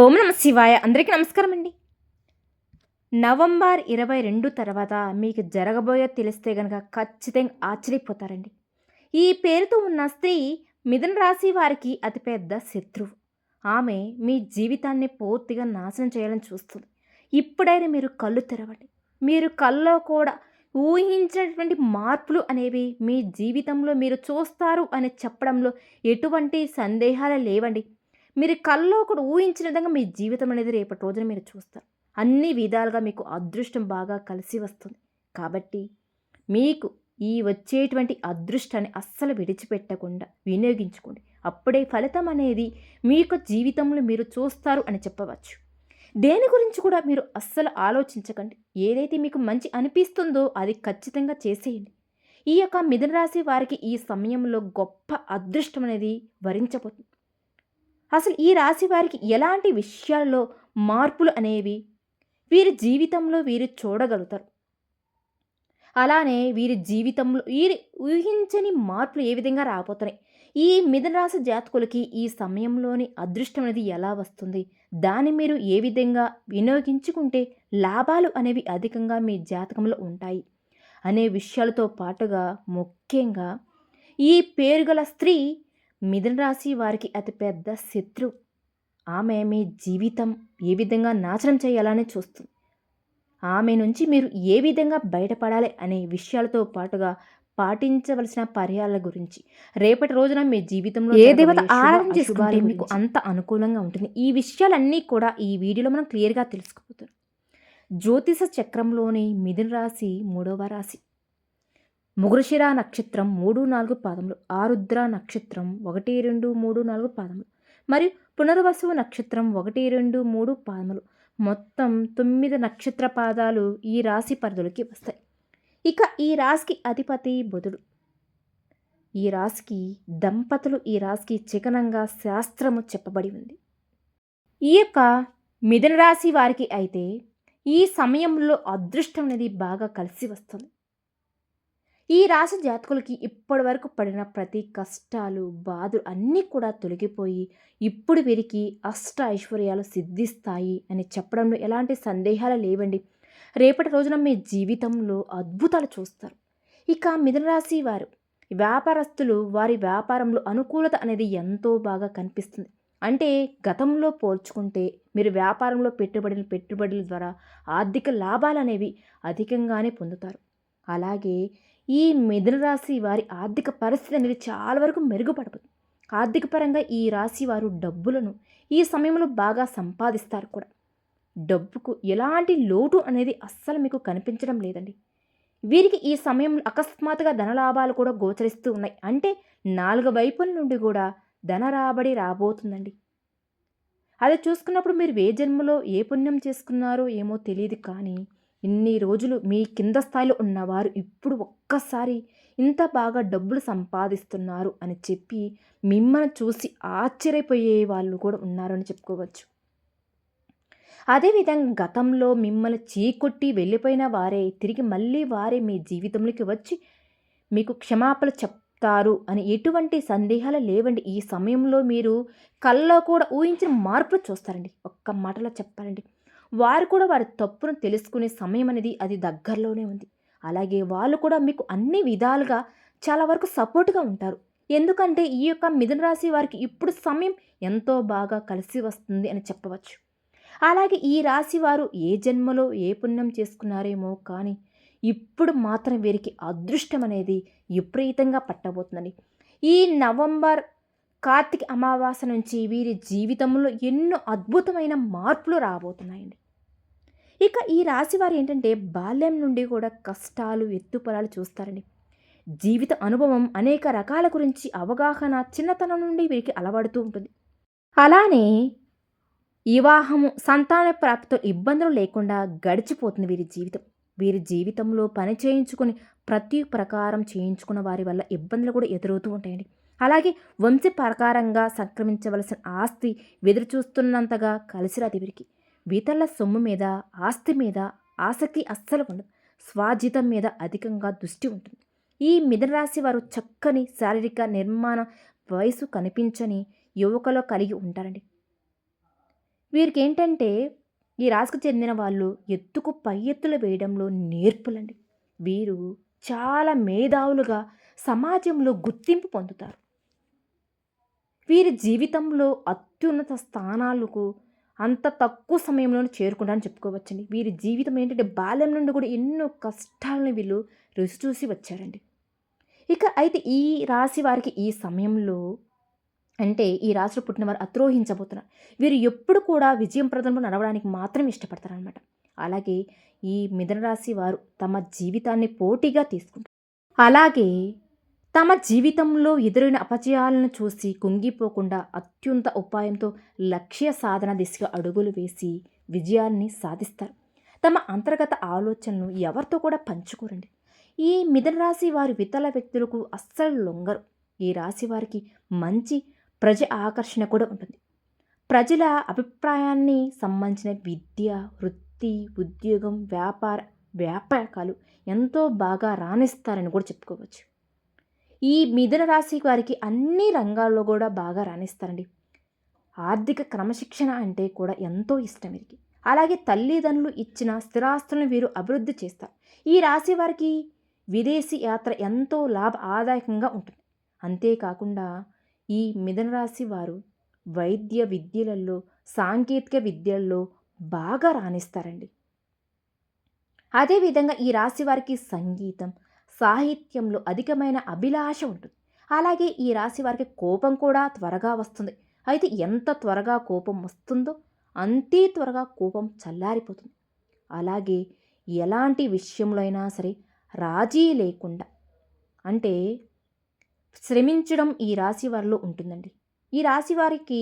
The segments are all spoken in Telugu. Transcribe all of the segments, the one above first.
ఓం నమ శివాయ. అందరికీ నమస్కారం అండి నవంబర్ ఇరవై రెండు తర్వాత మీకు జరగబోయే తెలిస్తే కనుక ఖచ్చితంగా ఆశ్చర్యపోతారండి. ఈ పేరుతో ఉన్న స్త్రీ మిథున రాశి వారికి అతిపెద్ద శత్రువు. ఆమె మీ జీవితాన్ని పూర్తిగా నాశనం చేయాలని చూస్తుంది. ఇప్పుడైనా మీరు కళ్ళు తెరవండి. మీరు కళ్ళలో కూడా ఊహించినటువంటి మార్పులు అనేవి మీ జీవితంలో మీరు చూస్తారు అని చెప్పడంలో ఎటువంటి సందేహాలు లేవండి. మీరు కల్లో కూడా ఊహించిన విధంగా మీ జీవితం అనేది రేపటి రోజున మీరు చూస్తారు. అన్ని విధాలుగా మీకు అదృష్టం బాగా కలిసి వస్తుంది. కాబట్టి మీకు ఈ వచ్చేటువంటి అదృష్టాన్ని అస్సలు విడిచిపెట్టకుండా వినియోగించుకోండి. అప్పుడే ఫలితం అనేది మీ యొక్క జీవితంలో మీరు చూస్తారు అని చెప్పవచ్చు. దేని గురించి కూడా మీరు అస్సలు ఆలోచించకండి. ఏదైతే మీకు మంచి అనిపిస్తుందో అది ఖచ్చితంగా చేసేయండి. ఈ యొక్క మిథునరాశి వారికి ఈ సమయంలో గొప్ప అదృష్టం అనేది వరించబోతుంది. అసలు ఈ రాశి వారికి ఎలాంటి విషయాల్లో మార్పులు అనేవి వీరి జీవితంలో వీరు చూడగలుగుతారు? అలానే వీరి జీవితంలో వీరి ఊహించని మార్పులు ఏ విధంగా రాబోతున్నాయి? ఈ మిథున రాశి జాతకులకి ఈ సమయంలోని అదృష్టం అనేది ఎలా వస్తుంది? దాన్ని మీరు ఏ విధంగా వినియోగించుకుంటే లాభాలు అనేవి అధికంగా మీ జాతకంలో ఉంటాయి? అనే విషయాలతో పాటుగా ముఖ్యంగా ఈ పేరుగల స్త్రీ మిథున రాశి వారికి అతిపెద్ద శత్రు. ఆమె మీ జీవితం ఏ విధంగా నాశనం చేయాలని చూస్తుంది? ఆమె నుంచి మీరు ఏ విధంగా బయటపడాలి అనే విషయాలతో పాటుగా పాటించవలసిన పర్యాల గురించి. రేపటి రోజున మీ జీవితంలో ఏ దేవత ఆరాధన చేసుకుంటే మీకు అంత అనుకూలంగా ఉంటుంది. ఈ విషయాలన్నీ కూడా ఈ వీడియోలో మనం క్లియర్గా తెలుసుకోబోతున్నాం జ్యోతిష చక్రంలోని మిథున రాశి మూడవ రాశి. ముగురుశిర నక్షత్రం మూడు నాలుగు పాదములు ఆరుద్ర నక్షత్రం ఒకటి రెండు మూడు నాలుగు పాదములు మరియు పునర్వసు నక్షత్రం ఒకటి రెండు మూడు పాదములు. మొత్తం తొమ్మిది నక్షత్ర పాదాలు ఈ రాశి పరిధులకి వస్తాయి. ఇక ఈ రాశికి అధిపతి బుధుడు. ఈ రాశికి దంపతులు ఈ రాశికి చికనంగా శాస్త్రము చెప్పబడి ఉంది. ఈ యొక్క మిథున రాశి వారికి అయితే ఈ సమయంలో అదృష్టం అనేది బాగా కలిసి వస్తుంది. ఈ రాశి జాతకులకి ఇప్పటి వరకు పడిన ప్రతి కష్టాలు బాధలు అన్నీ కూడా తొలగిపోయి ఇప్పుడు వీరికి అష్ట ఐశ్వర్యాలు సిద్ధిస్తాయి అని చెప్పడంలో ఎలాంటి సందేహాలు లేవండి. రేపటి రోజున మీ జీవితంలో అద్భుతాలు చూస్తారు. ఇక మిథున రాశి వారు వ్యాపారస్తులు వారి వ్యాపారంలో అనుకూలత అనేది ఎంతో బాగా కనిపిస్తుంది. అంటే గతంలో పోల్చుకుంటే మీరు వ్యాపారంలో పెట్టుబడులు పెట్టుబడుల ద్వారా ఆర్థిక లాభాలు అనేవి అధికంగానే పొందుతారు. అలాగే ఈ మిథున రాశి వారి ఆర్థిక పరిస్థితి అనేది చాలా వరకు మెరుగుపడదు ఆర్థిక పరంగా ఈ రాశి వారు డబ్బులను ఈ సమయంలో బాగా సంపాదిస్తారు కూడా. డబ్బుకు ఎలాంటి లోటు అనేది అస్సలు మీకు కనిపించడం లేదండి. వీరికి ఈ సమయంలో అకస్మాత్తుగా ధనలాభాలు కూడా గోచరిస్తూ ఉన్నాయి. అంటే నాలుగు వైపుల నుండి కూడా ధన రాబడి రాబోతుందండి. అది చూసుకున్నప్పుడు మీరు ఏ జన్మలో ఏ పుణ్యం చేసుకున్నారో ఏమో తెలియదు కానీ ఇన్ని రోజులు మీ కింద స్థాయిలో ఉన్నవారు ఇప్పుడు ఒక్కసారి ఇంత బాగా డబ్బులు సంపాదిస్తున్నారు అని చెప్పి మిమ్మల్ని చూసి ఆశ్చర్యపోయే వాళ్ళు కూడా ఉన్నారని చెప్పుకోవచ్చు. అదేవిధంగా గతంలో మిమ్మల్ని చీకొట్టి వెళ్ళిపోయిన వారే తిరిగి మళ్ళీ వారే మీ జీవితంలోకి వచ్చి మీకు క్షమాపణ చెప్తారు అని ఎటువంటి సందేహాలు లేవండి. ఈ సమయంలో మీరు కల్లో కూడా ఊహించిన మార్పులు చూస్తారండి. ఒక్క మాటలో చెప్పాలండి. వారు కూడా వారి తప్పును తెలుసుకునే సమయం అనేది అది దగ్గరలోనే ఉంది. అలాగే వాళ్ళు కూడా మీకు అన్ని విధాలుగా చాలా వరకు సపోర్ట్గా ఉంటారు. ఎందుకంటే ఈ యొక్క మిథున రాశి వారికి ఇప్పుడు సమయం ఎంతో బాగా కలిసి వస్తుంది అని చెప్పవచ్చు. అలాగే ఈ రాశి వారు ఏ జన్మలో ఏ పుణ్యం చేసుకున్నారేమో కానీ ఇప్పుడు మాత్రం వీరికి అదృష్టం అనేది విపరీతంగా పట్టబోతుందండి. ఈ నవంబర్ కార్తీక అమావాస్య నుంచి వీరి జీవితంలో ఎన్నో అద్భుతమైన మార్పులు రాబోతున్నాయండి. ఇక ఈ రాశి వారు ఏంటంటే బాల్యం నుండి కూడా కష్టాలు ఎత్తుపలాలు చూస్తారండి. జీవిత అనుభవం అనేక రకాల గురించి అవగాహన చిన్నతనం నుండి వీరికి అలవడుతూ ఉంటుంది. అలానే వివాహము సంతాన ప్రాప్తితో ఇబ్బందులు లేకుండా గడిచిపోతుంది వీరి జీవితం. వీరి జీవితంలో పని చేయించుకుని ప్రతి ప్రకారం చేయించుకున్న వారి వల్ల ఇబ్బందులు కూడా ఎదురవుతూ ఉంటాయండి. అలాగే వంశ ప్రకారంగా సంక్రమించవలసిన ఆస్తి ఎదురు చూస్తున్నంతగా కలిసిరాది వీరికి. వీతల సొమ్ము మీద ఆస్తి మీద ఆసక్తి అస్సలు ఉండదు. స్వాజితం మీద అధికంగా దృష్టి ఉంటుంది. ఈ మిథునరాశి వారు చక్కని శారీరక నిర్మాణ వయసు కనిపించని యువకలో కలిగి ఉంటారండి. వీరికి ఏంటంటే ఈ రాశికి చెందిన వాళ్ళు ఎత్తుకు పై ఎత్తులు వేయడంలో నేర్పులండి. వీరు చాలా మేధావులుగా సమాజంలో గుర్తింపు పొందుతారు. వీరి జీవితంలో అత్యున్నత స్థానాలకు అంత తక్కువ సమయంలోనే చేరుకున్నారని చెప్పుకోవచ్చండి. వీరి జీవితం ఏంటంటే బాల్యం నుండి కూడా ఎన్నో కష్టాలను వీళ్ళు రుచి చూసి వచ్చారండి. ఇక అయితే ఈ రాశి వారికి ఈ సమయంలో అంటే ఈ రాశిలో పుట్టిన వారు అత్రోహించబోతున్నారు. వీరు ఎప్పుడు కూడా విజయం ప్రదంలో నడవడానికి మాత్రం ఇష్టపడతారనమాట అలాగే ఈ మిథున రాశి వారు తమ జీవితాన్ని పోటీగా తీసుకుంటారు. అలాగే తమ జీవితంలో ఎదురైన అపజయాలను చూసి కుంగిపోకుండా అత్యంత ఉపాయంతో లక్ష్య సాధన దిశగా అడుగులు వేసి విజయాన్ని సాధిస్తారు. తమ అంతర్గత ఆలోచనలు ఎవరితో కూడా పంచుకోరండి. ఈ మిథున రాశి వారి ఇతర వ్యక్తులకు అస్సలు లొంగరు. ఈ రాశి వారికి మంచి ప్రజ ఆకర్షణ కూడా ఉంటుంది. ప్రజల అభిప్రాయాన్ని సంబంధించిన విద్య వృత్తి ఉద్యోగం వ్యాపార వ్యాపారకాలు ఎంతో బాగా రాణిస్తారని కూడా చెప్పుకోవచ్చు. ఈ మిథున రాశి వారికి అన్ని రంగాల్లో కూడా బాగా రాణిస్తారండి. ఆర్థిక క్రమశిక్షణ అంటే కూడా ఎంతో ఇష్టం వీరికి. అలాగే తల్లిదండ్రులు ఇచ్చిన స్థిరాస్తులను వీరు అభివృద్ధి చేస్తారు. ఈ రాశి వారికి విదేశీ యాత్ర ఎంతో లాభ ఆదాయకంగా ఉంటుంది. అంతేకాకుండా ఈ మిథున రాశి వారు వైద్య విద్యలలో సాంకేతిక విద్యల్లో బాగా రాణిస్తారండి. అదేవిధంగా ఈ రాశి వారికి సంగీతం సాహిత్యంలో అధికమైన అభిలాష ఉంటుంది. అలాగే ఈ రాశి వారికి కోపం కూడా త్వరగా వస్తుంది. అయితే ఎంత త్వరగా కోపం వస్తుందో అంతే త్వరగా కోపం చల్లారిపోతుంది. అలాగే ఎలాంటి విషయంలో అయినా సరే రాజీ లేకుండా అంటే శ్రమించడం ఈ రాశి వారిలో ఉంటుందండి. ఈ రాశి వారికి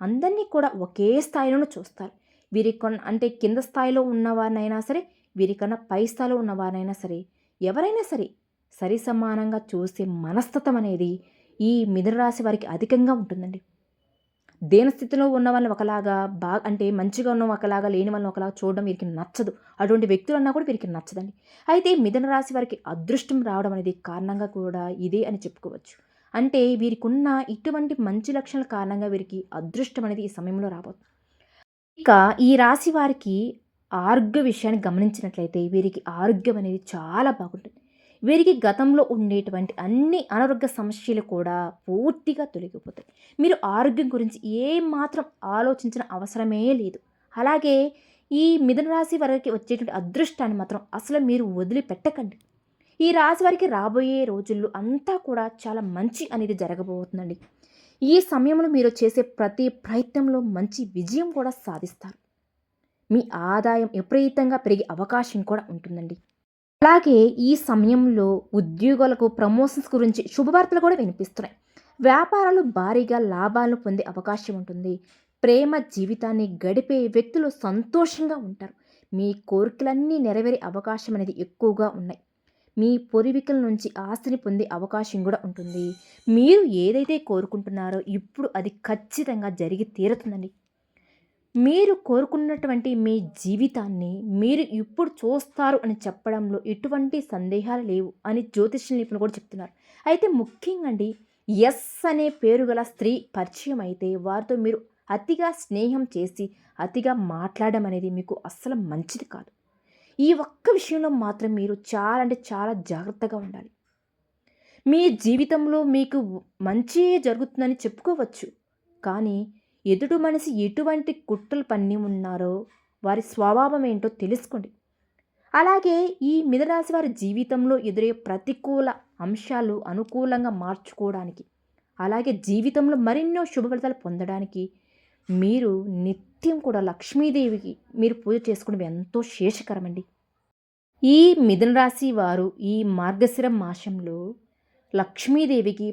అందరినీ కూడా ఒకే స్థాయిలోనూ చూస్తారు. వీరి అంటే కింద స్థాయిలో ఉన్నవారినైనా సరే వీరికన్నా పై స్థాయిలో ఉన్నవారైనా సరే ఎవరైనా సరే సరి సమానంగా చూసే మనస్తత్వం అనేది ఈ మిథున రాశి వారికి అధికంగా ఉంటుందండి. దేనస్థితిలో ఉన్న వాళ్ళని ఒకలాగా బాగా అంటే మంచిగా ఉన్న ఒకలాగా లేని వాళ్ళని ఒకలాగా చూడడం వీరికి నచ్చదు. అటువంటి వ్యక్తులు అన్నా కూడా వీరికి నచ్చదండి. అయితే మిథున రాశి వారికి అదృష్టం రావడం అనేది కారణంగా కూడా ఇదే అని చెప్పుకోవచ్చు. అంటే వీరికున్న ఇటువంటి మంచి లక్షణాల కారణంగా వీరికి అదృష్టం అనేది ఈ సమయంలో రాబోతుంది. ఇక ఈ రాశి వారికి ఆరోగ్య విషయాన్ని గమనించినట్లయితే వీరికి ఆరోగ్యం అనేది చాలా బాగుంటుంది. వీరికి గతంలో ఉండేటువంటి అన్ని అనారోగ్య సమస్యలు కూడా పూర్తిగా తొలగిపోతాయి. మీరు ఆరోగ్యం గురించి ఏమాత్రం ఆలోచించిన అవసరమే లేదు. అలాగే ఈ మిథున రాశి వారికి వచ్చేటువంటి అదృష్టాన్ని మాత్రం అసలు మీరు వదిలిపెట్టకండి. ఈ రాశి వారికి రాబోయే రోజుల్లో అంతా కూడా చాలా మంచి అనేది జరగబోతుందండి. ఈ సమయంలో మీరు చేసే ప్రతి ప్రయత్నంలో మంచి విజయం కూడా సాధిస్తారు. మీ ఆదాయం విపరీతంగా పెరిగే అవకాశం కూడా ఉంటుందండి. అలాగే ఈ సమయంలో ఉద్యోగులకు ప్రమోషన్స్ గురించి శుభవార్తలు కూడా వినిపిస్తున్నాయి. వ్యాపారాలు భారీగా లాభాలను పొందే అవకాశం ఉంటుంది. ప్రేమ జీవితాన్ని గడిపే వ్యక్తులు సంతోషంగా ఉంటారు. మీ కోరికలన్నీ నెరవేరే అవకాశం అనేది ఎక్కువగా ఉన్నాయి. మీ పూర్వీకుల నుంచి ఆస్తిని పొందే అవకాశం కూడా ఉంటుంది. మీరు ఏదైతే కోరుకుంటున్నారో ఇప్పుడు అది ఖచ్చితంగా జరిగి తీరుతుందండి. మీరు కోరుకున్నటువంటి మీ జీవితాన్ని మీరు ఇప్పుడు చూస్తారు అని చెప్పడంలో ఎటువంటి సందేహాలు లేవు అని జ్యోతిష నిపుణులు కూడా చెప్తున్నారు. అయితే ముఖ్యంగా అండి ఎస్ అనే పేరు గల స్త్రీ పరిచయం అయితే వారితో మీరు అతిగా స్నేహం చేసి అతిగా మాట్లాడడం అనేది మీకు అస్సలు మంచిది కాదు. ఈ ఒక్క విషయంలో మాత్రం మీరు చాలా అంటే చాలా జాగ్రత్తగా ఉండాలి. మీ జీవితంలో మీకు మంచి జరుగుతుందని చెప్పుకోవచ్చు. కానీ ఎదుటి మనిషి ఎటువంటి కుట్రలు పన్ని ఉన్నారో వారి స్వభావం ఏంటో తెలుసుకోండి. అలాగే ఈ మిథరాశి వారి జీవితంలో ఎదురయ్యే ప్రతికూల అంశాలు అనుకూలంగా మార్చుకోవడానికి అలాగే జీవితంలో మరెన్నో శుభ ఫలితాలు పొందడానికి మీరు నిత్యం కూడా లక్ష్మీదేవికి మీరు పూజ చేసుకోవడం ఎంతో శేషకరమండి. ఈ మిథున రాశి వారు ఈ మార్గశిర మాసంలో లక్ష్మీదేవికి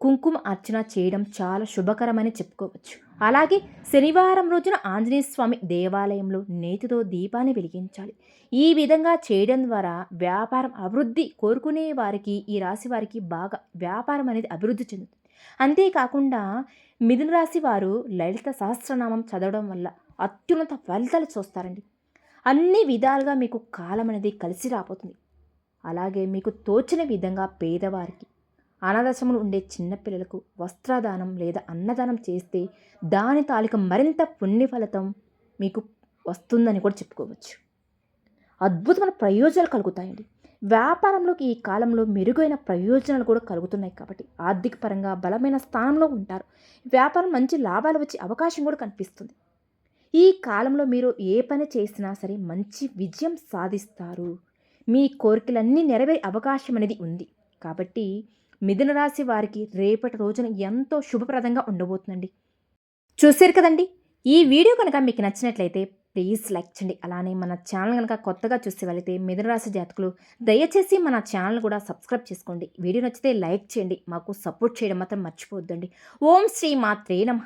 కుంకుమ అర్చన చేయడం చాలా శుభకరమని చెప్పుకోవచ్చు. అలాగే శనివారం రోజున ఆంజనేయ స్వామి దేవాలయంలో నేతితో దీపాన్ని వెలిగించాలి. ఈ విధంగా చేయడం ద్వారా వ్యాపారం అభివృద్ధి కోరుకునే వారికి ఈ రాశి వారికి బాగా వ్యాపారం అనేది అభివృద్ధి చెందుతుంది. అంతేకాకుండా మిథున రాశి వారు లలిత సహస్రనామం చదవడం వల్ల అత్యున్నత ఫలితాలు చూస్తారండి. అన్ని విధాలుగా మీకు కాలం అనేది కలిసి రాబోతుంది. అలాగే మీకు తోచిన విధంగా పేదవారికి అనాథాశ్రమంలో ఉండే చిన్నపిల్లలకు వస్త్రదానం లేదా అన్నదానం చేస్తే దాని తాలిక మరింత పుణ్య ఫలితం మీకు వస్తుందని కూడా చెప్పుకోవచ్చు. అద్భుతమైన ప్రయోజనాలు కలుగుతాయండి. వ్యాపారంలోకి ఈ కాలంలో మెరుగైన ప్రయోజనాలు కూడా కలుగుతున్నాయి కాబట్టి ఆర్థిక పరంగా బలమైన స్థానంలో ఉంటారు. వ్యాపారం మంచి లాభాలు వచ్చే అవకాశం కూడా కనిపిస్తుంది. ఈ కాలంలో మీరు ఏ పని చేసినా సరే మంచి విజయం సాధిస్తారు. మీ కోరికలన్నీ నెరవేరే అవకాశం అనేది ఉంది కాబట్టి మిథున రాశి వారికి రేపటి రోజున ఎంతో శుభప్రదంగా ఉండబోతుందండి. చూశారు కదండి? ఈ వీడియో కనుక మీకు నచ్చినట్లయితే ప్లీజ్ లైక్ చేయండి. అలానే మన ఛానల్ కనుక కొత్తగా చూసే వెళితే మిథున రాశి జాతకులు దయచేసి మన ఛానల్ కూడా సబ్స్క్రైబ్ చేసుకోండి. వీడియో నచ్చితే లైక్ చేయండి. మాకు సపోర్ట్ చేయడం మాత్రం మర్చిపోవద్దండి. ఓం శ్రీ మాత్రే నమ.